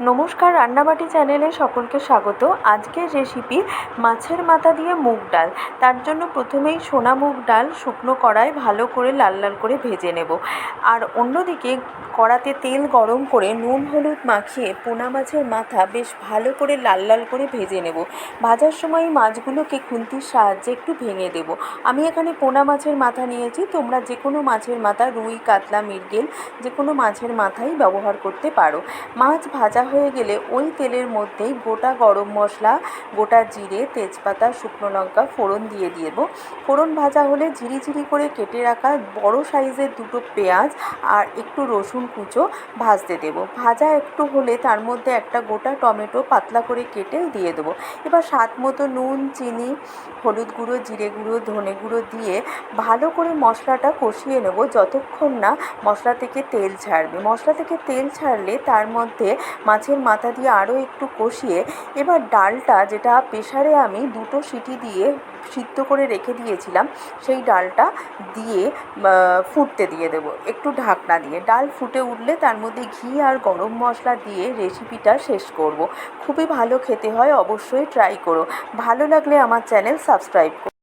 নমস্কার রান্নাবাটি চ্যানেলে সকলকে স্বাগত। আজকের রেসিপি মাছের মাথা দিয়ে মুগ ডাল। তার জন্য প্রথমেই সোনা মুগ ডাল শুকনো কড়ায় ভালো করে লাল লাল করে ভেজে নেব। আর অন্যদিকে কড়াতে তেল গরম করে নুন, হলুদ মাখিয়ে পোনা মাছের মাথা বেশ ভালো করে লাল লাল করে ভেজে নেব। ভাজার সময় মাছগুলোকে খুন্তির সাহায্যে একটু ভেঙে দেব। আমি এখানে পোনা মাছের মাথা নিয়েছি। তোমরা যে কোনো মাছের মাথা রুই, কাতলা, মৃগেল যে কোনো মাছের মাথাই ব্যবহার করতে পারো। মাছ ভাজা হয়ে গেলে ওই তেলের মধ্যেই গোটা গরম মশলা, গোটা জিরে, তেজপাতা, শুকনো লঙ্কা ফোড়ন দিয়ে দেবো। ফোড়ন ভাজা হলে ঝিরি ঝিরি করে কেটে রাখা বড় সাইজের দুটো পেঁয়াজ আর একটু রসুন কুচো ভাজতে দেবো। ভাজা একটু হলে তার মধ্যে একটা গোটা টমেটো পাতলা করে কেটে দিয়ে দেবো। এবার স্বাদ মতো নুন, চিনি, হলুদ গুঁড়ো, জিরে গুঁড়ো, ধনে গুঁড়ো দিয়ে ভালো করে মশলাটা কষিয়ে নেব। যতক্ষণ না মশলা থেকে তেল ছাড়বে। মশলা থেকে তেল ছাড়লে তার মধ্যে মাছের মাথা দিয়ে আরও একটু কষিয়ে এবার ডালটা যেটা প্রেশারে আমি দুটো সিটি দিয়ে সিদ্ধ করে রেখে দিয়েছিলাম, সেই ডালটা দিয়ে ফুটতে দিয়ে দেবো, একটু ঢাকনা দিয়ে। ডাল ফুটে উঠলে তার মধ্যে ঘি আর গরম মশলা দিয়ে রেসিপিটা শেষ করব। খুবই ভালো খেতে হয়, অবশ্যই ট্রাই করো। ভালো লাগলে আমার চ্যানেল সাবস্ক্রাইব করো।